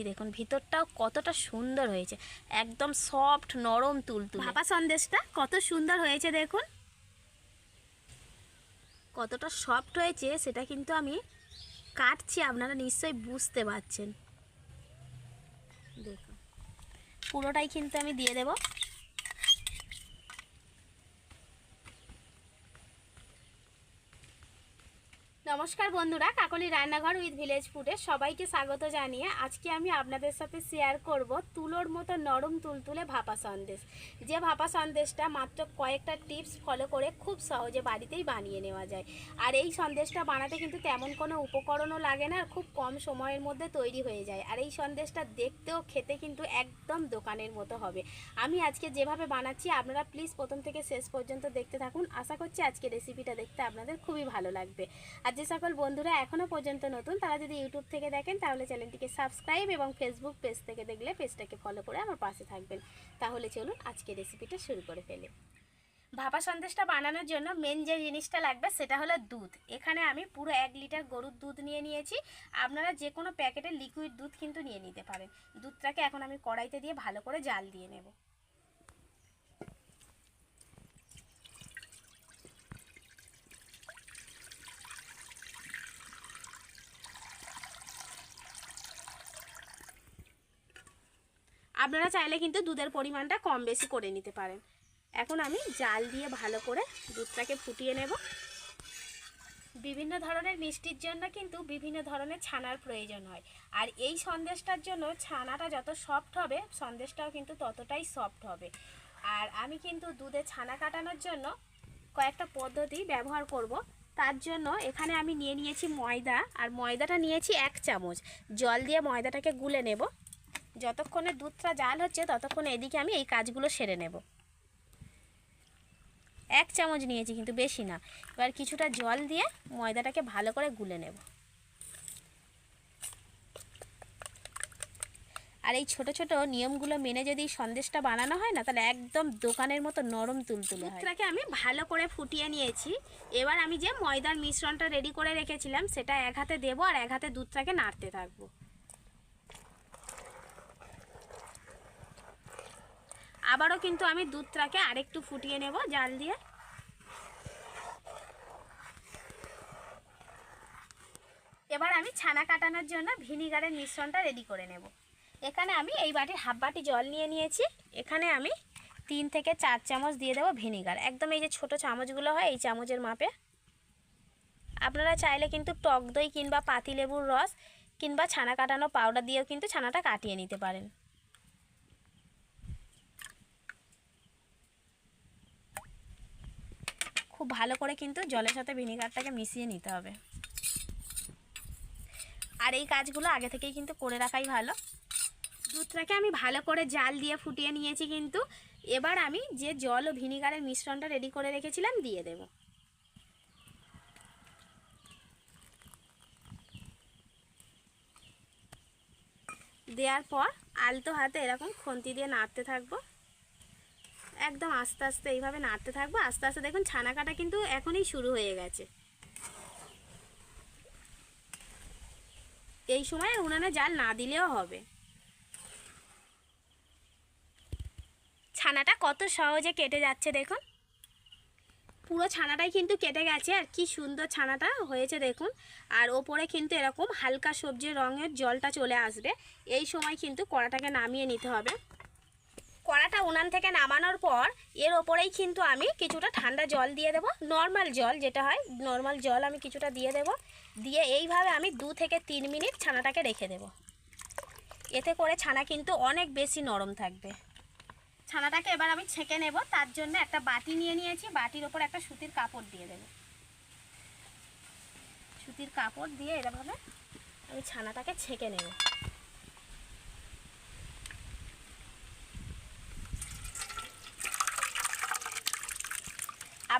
দিয়েছি দেখুন ভিতরটাও কতটা সুন্দর হয়েছে। একদম সফট নরম তুলতুল। ভাপা সন্দেশটা কত সুন্দর হয়েছে দেখুন। কতটা সফট হয়েছে সেটা কিন্তু আমি কাটছি আপনারা নিশ্চয়ই বুঝতে পারছেন। দেখুন পুরোটাই কিন্তু আমি দিয়ে দেব। নমস্কার বন্ধুরা, কাকলি রান্নাঘর উইথ ভিলেজ ফুডে সবাইকে স্বাগত জানিয়ে আজকে আমি আপনাদের সাথে শেয়ার করব তুলোর মতো নরম তুলতুলে ভাপা সন্দেশ। যে ভাপা সন্দেশটা মাত্র কয়েকটা টিপস ফলো করে খুব সহজে বাড়িতেই বানিয়ে নেওয়া যায়। আর এই সন্দেশটা বানাতে কিন্তু তেমন কোনো উপকরণও লাগে না আর খুব কম সময়ের মধ্যে তৈরি হয়ে যায়। আর এই সন্দেশটা দেখতেও খেতে কিন্তু একদম দোকানের মতো হবে। আমি আজকে যেভাবে বানাচ্ছি, আপনারা প্লিজ প্রথম থেকে শেষ পর্যন্ত দেখতে থাকুন। আশা করছি আজকে রেসিপিটা দেখতে আপনাদের খুবই ভালো লাগবে। আর যে সকল বন্ধুরা এখনও পর্যন্ত নতুন, তারা যদি ইউটিউব থেকে দেখেন, তাহলে চ্যানেলটিকে সাবস্ক্রাইব এবং ফেসবুক পেজ থেকে দেখলে পেজটাকে ফলো করে আমার পাশে থাকবেন। তাহলে চলুন আজকে রেসিপিটা শুরু করে ফেলে। ভাপা সন্দেশটা বানানোর জন্য মেন যে জিনিসটা লাগবে সেটা হলো দুধ। এখানে আমি পুরো এক লিটার গরুর দুধ নিয়ে নিয়েছি। আপনারা যে কোনো প্যাকেটের লিকুইড দুধ কিন্তু নিয়ে নিতে পারেন। দুধটাকে এখন আমি কড়াইতে দিয়ে ভালো করে জাল দিয়ে নেব। আপনারা চাইলে কিন্তু দুধের পরিমাণটা কম বেশি করে নিতে পারেন। এখন আমি জাল দিয়ে ভালো করে দুধটাকে ফুটিয়ে নেব। বিভিন্ন ধরনের মিষ্টির জন্য কিন্তু বিভিন্ন ধরনের ছানার প্রয়োজন হয়। আর এই সন্দেশটার জন্য ছানাটা যত সফট হবে, সন্দেশটাও কিন্তু ততটাই সফট হবে। আর আমি কিন্তু দুধে ছানা কাটানোর জন্য কয়েকটা পদ্ধতি ব্যবহার করব। তার জন্য এখানে আমি নিয়ে নিয়েছি ময়দা, আর ময়দাটা নিয়েছি এক চামচ। জল দিয়ে ময়দাটাকে গুলে নেব। যতক্ষণে দুধটা জাল হচ্ছে ততক্ষণে এদিকে আমি এই কাজগুলো সেরে নেব। এক চামচ নিয়েছি কিন্তু বেশি না। এবার কিছুটা জল দিয়ে ময়দাটাকে ভালো করে গুলে নেব। আর এই ছোট ছোট নিয়মগুলো মেনে যদি সন্দেশটা বানানো হয় না, তাহলে একদম দোকানের মতো নরম তুলতুলে দুধটাকে আমি ভালো করে ফুটিয়ে নিয়েছি। এবার আমি যে ময়দার মিশ্রণটা রেডি করে রেখেছিলাম, সেটা এক হাতে দেবো আর এক হাতে দুধটাকে নাড়তে থাকব। আবারও কিন্তু আমি দুধটাকে আরেকটু ফুটিয়ে নেব জাল দিয়ে। এবার আমি ছানা কাটানোর জন্য ভিনিগারের মিশ্রণটা রেডি করে নেব। এখানে আমি এই বাটির হাফ বাটি জল নিয়ে নিয়েছি। এখানে আমি তিন থেকে চার চামচ দিয়ে দেবো ভিনিগার। একদম এই যে ছোট চামচগুলো হয় এই চামচের মাপে। আপনারা চাইলে কিন্তু টক দই কিংবা পাতিলেবুর রস কিংবা ছানা কাটানো পাউডার দিয়েও কিন্তু ছানাটা কাটিয়ে নিতে পারেন। খুব ভালো করে কিন্তু জলের সাথে ভিনিগারটাকে মিশিয়ে নিতে হবে। আর এই কাজগুলো আগে থেকেই কিন্তু করে রাখাই ভালো। দুধটাকে আমি ভালো করে জাল দিয়ে ফুটিয়ে নিয়েছি কিন্তু এবার আমি যে জল ও ভিনিগারের মিশ্রণটা রেডি করে রেখেছিলাম দিয়ে দেব। দেওয়ার পর আলতো হাতে এরকম খুন্তি দিয়ে নাড়তে থাকব। একদম আস্তে আস্তে এইভাবে নাড়তে থাকব। আস্তে আস্তে দেখুন ছানা কাটা কিন্তু এখনই শুরু হয়ে গেছে। এই সময় উনানে জাল না দিলেও হবে। ছানাটা কত সহজে কেটে যাচ্ছে দেখুন। পুরো ছানাটাই কিন্তু কেটে গেছে আর কি সুন্দর ছানাটা হয়েছে দেখুন। আর ওপরে কিন্তু এরকম হালকা সবজির রঙের জলটা চলে আসবে। এই সময় কিন্তু কড়াটাকে নামিয়ে নিতে হবে। কড়াটা উনান থেকে নামানোর পর, এর ওপরেই কিন্তু আমি কিছুটা ঠান্ডা জল দিয়ে দেবো নর্মাল জল যেটা হয় নর্মাল জল আমি কিছুটা দিয়ে দেব, দিয়ে এইভাবে আমি দু থেকে তিন মিনিট ছানাটাকে রেখে দেব। এতে করে ছানা কিন্তু অনেক বেশি নরম থাকবে। ছানাটাকে এবার আমি ছেঁকে নেব, তার জন্য একটা বাটি নিয়ে নিয়েছি, বাটির ওপর একটা সুতির কাপড় দিয়ে দেব। সুতির কাপড় দিয়ে এরভাবে আমি ছানাটাকে ছেঁকে নেব।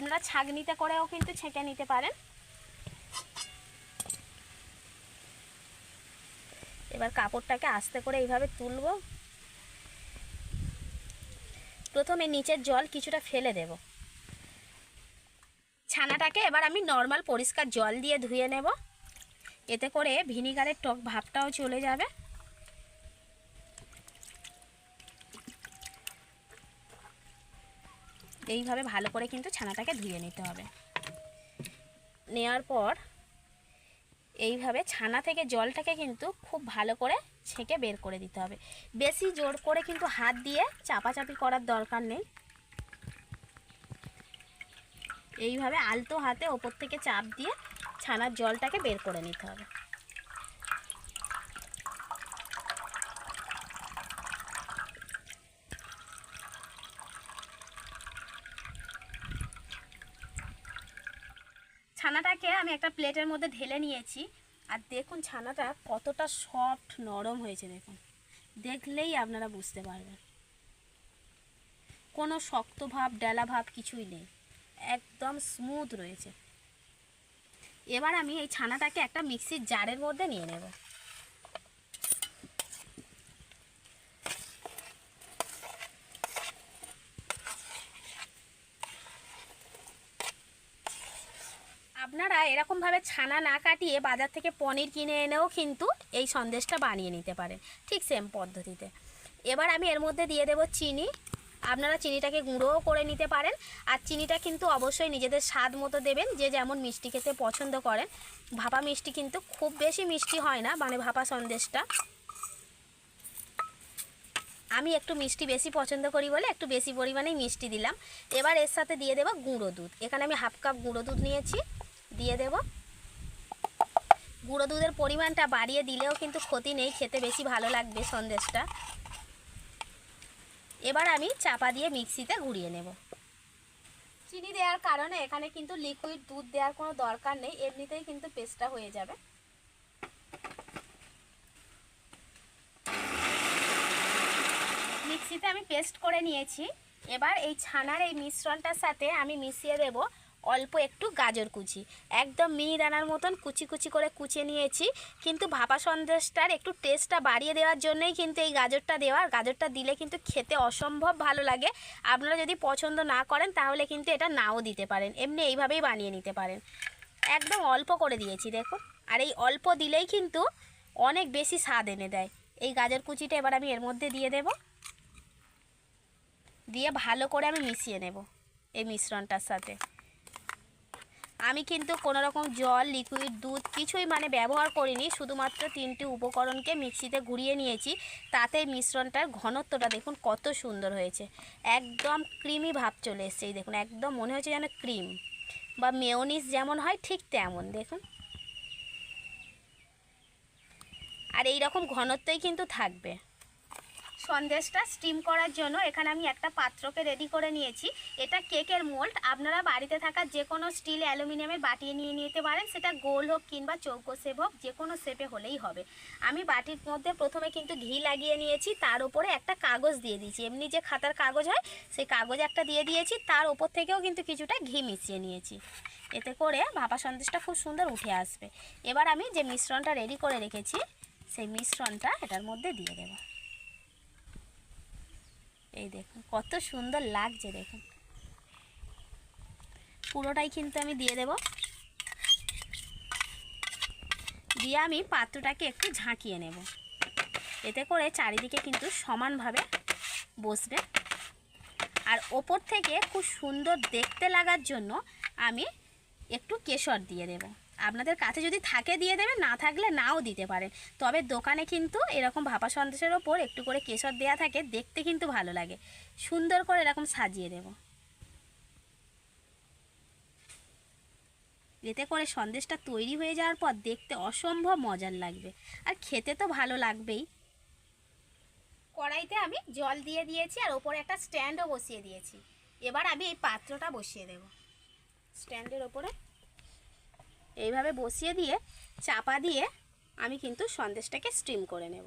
আপনারা ছাগনিতে করেও কিন্তু ছেঁকে নিতে পারেন। এবার কাপড়টাকে আস্তে করে এইভাবে তুলব। প্রথমে নিচের জল কিছুটা ফেলে দেব। ছানাটাকে এবার আমি নর্মাল পরিষ্কার জল দিয়ে ধুয়ে নেব। এতে করে ভিনিগারের টক ভাবটাও চলে যাবে। এইভাবে ভালো করে কিন্তু ছানাটাকে ধুয়ে নিতে হবে। নেওয়ার পর এইভাবে ছানা থেকে জলটাকে কিন্তু খুব ভালো করে ছেঁকে বের করে দিতে হবে। বেশি জোর করে কিন্তু হাত দিয়ে চাপাচাপি করার দরকার নেই। এইভাবে আলতো হাতে ওপর থেকে চাপ দিয়ে ছানার জলটাকে বের করে নিতে হবে। ছানাটাকে আমি একটা প্লেটের মধ্যে ঢেলে নিয়েছি। আর দেখুন ছানাটা কতটা সফট নরম হয়েছে দেখুন। দেখলেই আপনারা বুঝতে পারবেন। কোনো শক্ত ভাব, ডেলা ভাব কিছুই নেই। একদম স্মুথ রয়েছে। এবার আমি এই ছানাটাকে একটা মিক্সির জারের মধ্যে নিয়ে নেব। আপনারা এরকমভাবে ছানা না কাটিয়ে বাজার থেকে পনির কিনে এনেও কিন্তু এই সন্দেশটা বানিয়ে নিতে পারেন, ঠিক সেম পদ্ধতিতে। এবার আমি এর মধ্যে দিয়ে দেব চিনি। আপনারা চিনিটাকে গুঁড়োও করে নিতে পারেন। আর চিনিটা কিন্তু অবশ্যই নিজেদের স্বাদ মতো দেবেন, যে যেমন মিষ্টি খেতে পছন্দ করেন। ভাপা মিষ্টি কিন্তু খুব বেশি মিষ্টি হয় না মানে ভাপা সন্দেশটা। আমি একটু মিষ্টি বেশি পছন্দ করি বলে একটু বেশি পরিমাণেই মিষ্টি দিলাম। এবার এর সাথে দিয়ে দেবো গুঁড়ো দুধ। এখানে আমি হাফ কাপ গুঁড়ো দুধ নিয়েছি। দিয়ে দেব। গুঁড়ো দুধের পরিমাণটা বাড়িয়ে দিলেও কিন্তু ক্ষতি নেই, খেতে বেশি ভালো লাগবে সন্দেশটা। এবার আমি চাপা দিয়ে মিক্সিতে ঘুরিয়ে নেব। চিনি দেওয়ার কারণে এখানে কিন্তু লিকুইড দুধ দেওয়ার কোনো দরকার নেই, এমনিতেই কিন্তু পেস্টটা হয়ে যাবে। মিক্সিতে আমি পেস্ট করে নিয়েছি। এবার এই ছানার এই মিশ্রণটার সাথে আমি মিশিয়ে দেব অল্প একটু গাজর কুচি। একদম মিনি দানার মতন কুচি কুচি করে কুচিয়ে নিয়েছি। কিন্তু ভাপা সন্দেশটার একটু টেস্টটা বাড়িয়ে দেওয়ার জন্যই কিন্তু এই গাজরটা দেওয়া। গাজরটা দিলে কিন্তু খেতে অসম্ভব ভালো লাগে। আপনারা যদি পছন্দ না করেন, তাহলে কিন্তু এটা নাও দিতে পারেন। এমনি এইভাবেই বানিয়ে নিতে পারেন। একদম অল্প করে দিয়েছি, দেখুন। আর এই অল্প দিলেই কিন্তু অনেক বেশি স্বাদ এনে দেয়। এই গাজর কুচিটা এবার আমি এর মধ্যে দিয়ে দেব। দিয়ে ভালো করে আমি মিশিয়ে নেব এই মিশ্রণটার সাথে। আমি কিন্তু কোনো রকম জল লিকুইড দুধ কিছুই মানে ব্যবহার করিনি। শুধুমাত্র তিনটি উপকরণকে মিক্সিতে ঘুরিয়ে নিয়েছি। তাতে মিশ্রণটার ঘনত্বটা দেখুন কত সুন্দর হয়েছে। একদম ক্রিমি ভাব চলে এসছে। দেখুন, একদম মনে হচ্ছে যেন ক্রিম বা মেয়নিস যেমন হয় ঠিক তেমন, দেখুন। আর এই রকম ঘনত্বই কিন্তু থাকবে। সন্দেশটা স্টিম করার জন্য এখানে আমি একটা পাত্রকে রেডি করে নিয়েছি। এটা কেকের মোল্ড আপনারা বাড়িতে থাকা যে কোনো স্টিল অ্যালুমিনিয়ামের বাটিয়ে নিয়ে নিতে পারেন। সেটা গোল হোক কিংবা চৌকো শেপ হোক যে কোনো শেপে হলেই হবে। আমি বাটির মধ্যে প্রথমে কিন্তু ঘি লাগিয়ে নিয়েছি। তার উপরে একটা কাগজ দিয়ে দিয়েছি। এমনি যে খাতার কাগজ হয়, সেই কাগজ একটা দিয়ে দিয়েছি। তার ওপর থেকেও কিন্তু কিছুটা ঘি মিশিয়ে নিয়েছি। এতে করে ভাপা সন্দেশটা খুব সুন্দর উঠে আসবে। এবার আমি যে মিশ্রণটা রেডি করে রেখেছি, সেই মিশ্রণটা এটার মধ্যে দিয়ে দেবো। এই দেখুন, কত সুন্দর লাগছে দেখুন। পুরোটাই কিন্তু আমি দিয়ে দেব। দিয়ে আমি পাত্রটাকে একটু ঝাঁকিয়ে নেব। এতে করে চারিদিকে কিন্তু সমানভাবে বসবে। আর ওপর থেকে খুব সুন্দর দেখতে লাগার জন্য আমি একটু কেশর দিয়ে দেব। আপনাদের কাছে যদি থাকে দিয়ে দেবে না থাকলে নাও দিতে পারেন। তবে দোকানে কিন্তু এরকম ভাপা সন্দেশের ওপর একটু করে কেশর দেওয়া থাকে, দেখতে কিন্তু ভালো লাগে। সুন্দর করে এরকম সাজিয়ে দেব। এতে করে সন্দেশটা তৈরি হয়ে যাওয়ার পর দেখতে অসম্ভব মজার লাগবে। আর খেতে তো ভালো লাগবেই। কড়াইতে আমি জল দিয়ে দিয়েছি আর ওপরে একটা স্ট্যান্ডও বসিয়ে দিয়েছি। এবার আমি এই পাত্রটা বসিয়ে দেব। স্ট্যান্ডের ওপরে এইভাবে বসিয়ে দিয়ে, চাপা দিয়ে আমি কিন্তু সন্দেশটাকে স্টিম করে নেব।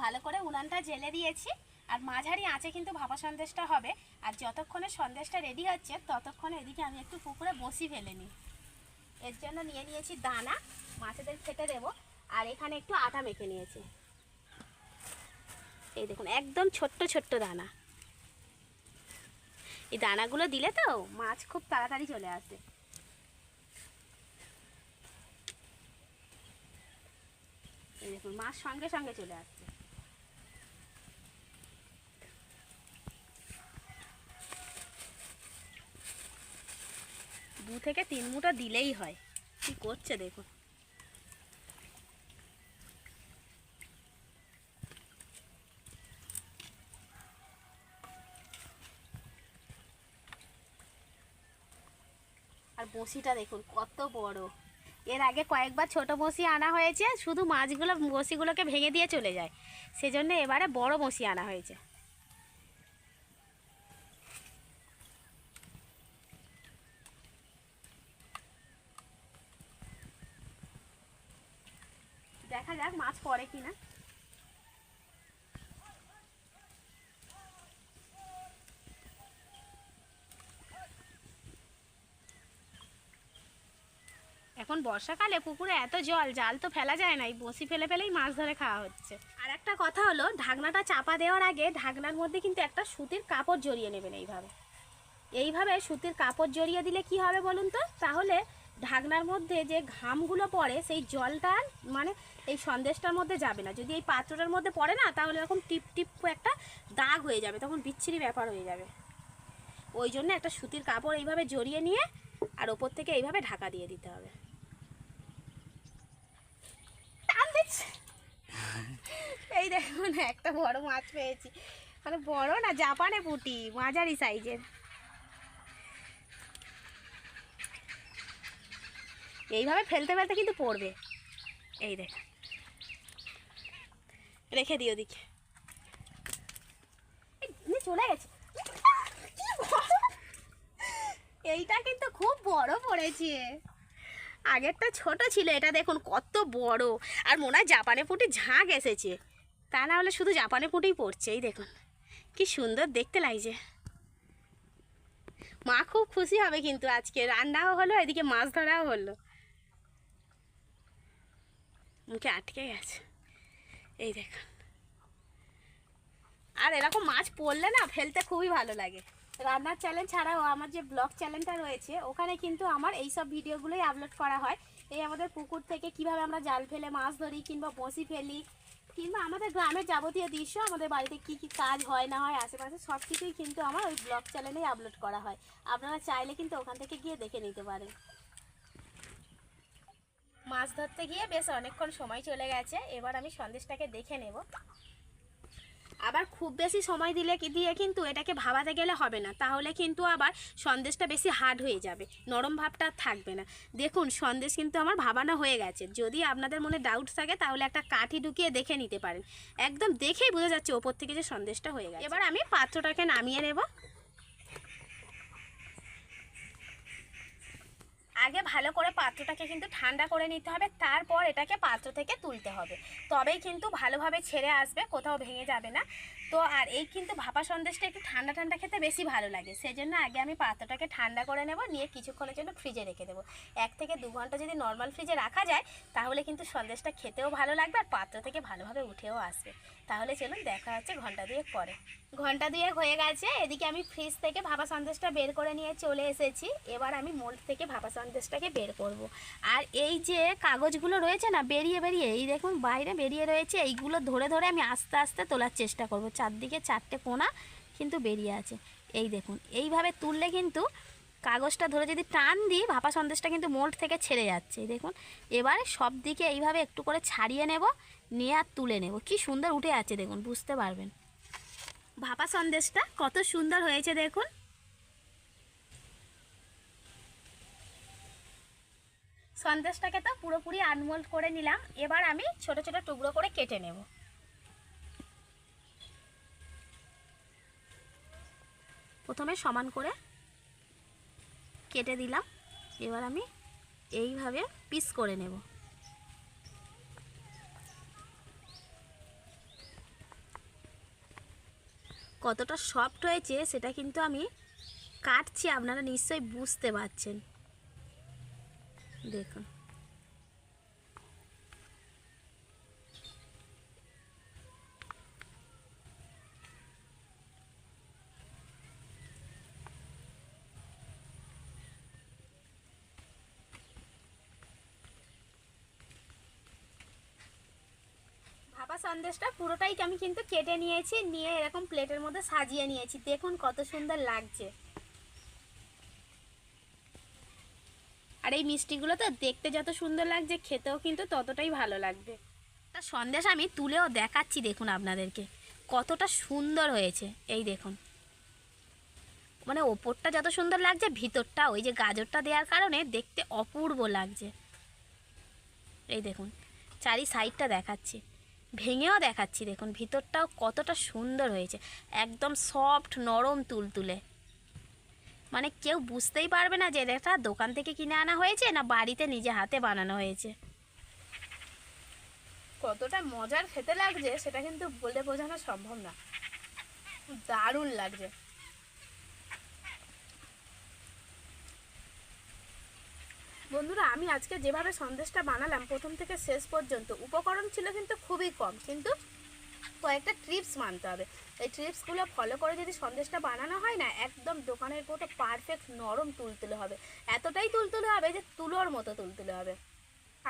ভালো করে উনানটা জেলে দিয়েছি, আর মাঝারি আঁচে কিন্তু ভাপা সন্দেশটা হবে, আর যতক্ষণে সন্দেশটা রেডি হচ্ছে, ততক্ষণে এদিকে আমি একটু পুকুরে বসি ফেলে নিই। এর জন্য নিয়ে নিয়েছি দানা, মাছেদের খেতে দেব, আর এখানে একটু আটা মেখে নিয়েছি। এই দেখুন, একদম ছোট্ট ছোট্ট দানা। এই দানাগুলো দিলে তো মাছ খুব তাড়াতাড়ি চলে আসে। এই দেখুন, মাছ সঙ্গে সঙ্গে চলে আসছে। দু থেকে তিন মুটা দিলেই হয়। কি করছে দেখুন। বসিটা দেখুন, কত বড়। এর আগে কয়েকবার ছোট বসি আনা হয়েছে, শুধু মাছগুলো, বসিগুলোকে ভেঙে দিয়ে চলে যায়। সেজন্য এবারে বড় বসি আনা হয়েছে। দেখা যাক মাছ পড়ে কিনা। এখন বর্ষাকালে পুকুরে এত জল, জাল তো ফেলা যায় না, এই বসি ফেলে ফেলেই মাছ ধরে খাওয়া হচ্ছে। আর একটা কথা হলো, ঢাকনাটা চাপা দেওয়ার আগে ঢাকনার মধ্যে কিন্তু একটা সুতির কাপড় জড়িয়ে নেবেন এইভাবে। এইভাবে সুতির কাপড় জড়িয়ে দিলে কি হবে বলুন তো? তাহলে ঢাকনার মধ্যে যে ঘামগুলো পড়ে, সেই জলটা মানে এই সন্দেশটার মধ্যে যাবে না। যদি এই পাত্রটার মধ্যে পড়ে না, তাহলে এরকম টিপ টিপ একটা দাগ হয়ে যাবে, তখন বিচ্ছিরি ব্যাপার হয়ে যাবে। ওই জন্য একটা সুতির কাপড় এইভাবে জড়িয়ে নিয়ে আর ওপর থেকে এইভাবে ঢাকা দিয়ে দিতে হবে। টান এই দেখুন, একটা বড় মাছ পেয়েছি। মানে বড় না, জাপানে পুটি, মাঝারি সাইজের। এইভাবে ফেলতে ফেলতে কিন্তু পড়বে। এই দেখ। রেখে দিও দিকে চলে গেছে। এইটা কিন্তু খুব বড় পড়েছে। আগেরটা ছোট ছিল, এটা দেখুন কত বড়। আর মনে হয় জাপানে পুঁটি ঝাঁক এসেছে। তা না হলে শুধু জাপানে পুঁটিই পড়ছে, এই দেখুন। কি সুন্দর দেখতে লাগছে। মা খুব খুশি হবে কিন্তু আজকে। রান্নাও হলো, এদিকে মাছ ধরাও হলো। মুখে আটকে গেছে। এই দেখুন। আর এরকম মাছ পড়লে না, ফেলতে খুবই ভালো লাগে। রান্নার চ্যানেল ছাড়াও আমার যে ব্লগ চ্যানেলটা রয়েছে, ওখানে কিন্তু আমার এই সব ভিডিওগুলোই আপলোড করা হয়। এই আমাদের পুকুর থেকে কীভাবে আমরা জাল ফেলে, মাছ ধরি কিংবা বসি ফেলি, কিংবা আমাদের গ্রামের যাবতীয় দৃশ্য, আমাদের বাড়িতে কি কি কাজ হয়, না হয়, আশেপাশে সব কিছুই কিন্তু আমার ওই ব্লগ চ্যানেলেই আপলোড করা হয়। আপনারা চাইলে কিন্তু ওখান থেকে গিয়ে দেখে নিতে পারেন। মাছ ধরতে গিয়ে বেশ অনেকক্ষণ সময় চলে গেছে, এবার আমি সন্দেশটাকে দেখে নেব। আবার খুব বেশি সময় দিলে দিয়ে কিন্তু এটাকে ভাবাতে গেলে হবে না। তাহলে কিন্তু আবার সন্দেশটা বেশি হার্ড হয়ে যাবে। নরম ভাবটা থাকবে না। দেখুন, সন্দেশ কিন্তু আমার ভাবানো হয়ে গেছে। যদি আপনাদের মনে ডাউট থাকে, তাহলে একটা কাঠি ঢুকিয়ে দেখে নিতে পারেন। একদম দেখেই বোঝা যাচ্ছে ওপর থেকে যে সন্দেশটা হয়ে গেছে। এবার আমি পাত্রটাকে নামিয়ে নেব। আগে ভালো করে পাত্রটাকে কিন্তু ঠান্ডা করে নিতে হবে, তারপর এটাকে পাত্র থেকে তুলতে হবে। তবেই কিন্তু ভালোভাবে ছেড়ে আসবে, কোথাও ভেঙে যাবে না। তো আর এই কিন্তু ভাপা সন্দেশটা একটু ঠান্ডা ঠান্ডা খেতে বেশি ভালো লাগে। সেজন্য আগে আমি পাত্রটাকে ঠান্ডা করে নেব, নিয়ে কিছুক্ষণের জন্য ফ্রিজে রেখে দেবো। এক থেকে দু ঘণ্টা যদি নর্মাল ফ্রিজে রাখা যায়, তাহলে কিন্তু সন্দেশটা খেতেও ভালো লাগবে আর পাত্র থেকে ভালোভাবে উঠেও আসবে। তাহলে চলুন দেখা হচ্ছে ঘণ্টা দুয়েক পরে। ঘণ্টা দুয়েক হয়ে গেছে, এদিকে আমি ফ্রিজ থেকে ভাপা সন্দেশটা বের করে নিয়ে চলে এসেছি। এবার আমি মোল্ড থেকে ভাপা সন্দেশটাকে বের করব। আর এই যে কাগজগুলো রয়েছে না, বেরিয়ে বেরিয়ে, এই দেখুন বাইরে বেরিয়ে রয়েছে, এইগুলো ধরে ধরে আমি আস্তে আস্তে তোলার চেষ্টা করব। চারদিকে চারটে কোনা কিন্তু বেরিয়ে আছে। এই দেখুন, এইভাবে তুললে কিন্তু কাগজটা ধরে যদি টান দিই, ভাপা সন্দেশটা কিন্তু মোল্ড থেকে ছেড়ে যাচ্ছে। দেখুন, এবারে সব দিকে এইভাবে একটু করে ছাড়িয়ে নেব, নিয়ে আর তুলে নেব। কি সুন্দর উঠে আছে দেখুন, বুঝতে পারবেন। ভাপা সন্দেশটা কত সুন্দর হয়েছে, দেখুন। সন্দেশটাকে তো পুরোপুরি আনমোল্ড করে নিলাম। এবার আমি ছোট ছোট টুকরো করে কেটে নেব। প্রথমে সমান করে কেটে দিলাম। এবার আমি এইভাবে পিস করে নেব। কতটা সফট হয়েছে সেটা কিন্তু আমি কাটছি, আপনারা নিশ্চয়ই বুঝতে পারছেন। দেখুন ভাপা সন্দেশটা পুরোটাই আমি কিন্তু কেটে নিয়েছি, নিয়ে এরকম প্লেটের মধ্যে সাজিয়ে নিয়েছি। দেখুন কত সুন্দর লাগছে। আর এই মিষ্টিগুলো তো দেখতে যত সুন্দর লাগছে, খেতেও কিন্তু ততটাই ভালো লাগবে। তা সন্দেশ আমি তুলেও দেখাচ্ছি, দেখুন আপনাদেরকে। কতটা সুন্দর হয়েছে, এই দেখুন। মানে ওপরটা যত সুন্দর লাগছে, ভিতরটা, ওই যে গাজরটা দেওয়ার কারণে দেখতে অপূর্ব লাগছে। এই দেখুন, চারি সাইডটা দেখাচ্ছি। ভেঙেও দেখাচ্ছি, দেখুন, ভিতরটাও কতটা সুন্দর হয়েছে। একদম সফট নরম তুলতুলে। মানে কেউ বুঝতেই পারবে না যে, এটা দোকান থেকে কিনে আনা হয়েছে না বাড়িতে নিজে হাতে বানানো হয়েছে। কতটা মজার খেতে লাগছে, সেটা কিন্তু বলে বোঝানো সম্ভব না। দারুণ লাগছে। বন্ধুরা, আমি আজকে যেভাবে সন্দেশটা বানালাম প্রথম থেকে শেষ পর্যন্ত, উপকরণ ছিল কিন্তু খুবই কম, কিন্তু কয়েকটা ট্রিপস মানতে হবে। এই ট্রিপসগুলো ফলো করে যদি সন্দেশটা বানানো হয় না, একদম দোকানের মতো পারফেক্ট নরম তুলতুলে হবে। এতটাই তুলতুলে হবে যে তুলোর মতো তুলতুলে হবে।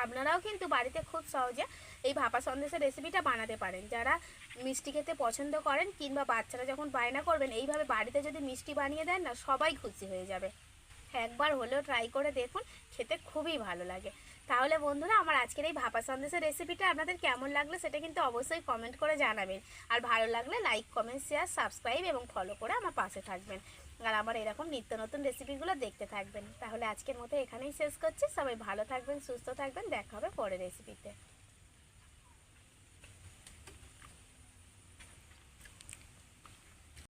আপনারাও কিন্তু বাড়িতে খুব সহজে এই ভাপা সন্দেশের রেসিপিটা বানাতে পারেন। যারা মিষ্টি খেতে পছন্দ করেন কিংবা বাচ্চারা যখন বায়না করবেন, এইভাবে বাড়িতে যদি মিষ্টি বানিয়ে দেন না, সবাই খুশি হয়ে যাবে। একবার হলেও ট্রাই করে দেখুন, খেতে খুবই ভালো লাগে। তাহলে বন্ধুরা, আমার আজকের এই ভাপা সন্দেশের রেসিপিটা আপনাদের কেমন লাগল সেটা কিন্তু অবশ্যই কমেন্ট করে জানাবেন। আর ভালো লাগলে লাইক কমেন্ট শেয়ার সাবস্ক্রাইব এবং ফলো করে আমার পাশে থাকবেন। আর আমার এরকম নিত্য নতুন রেসিপিগুলো দেখতে থাকবেন। তাহলে আজকের মতো এখানেই শেষ করছি। সবাই ভালো থাকবেন, সুস্থ থাকবেন। দেখা হবে পরের রেসিপিতে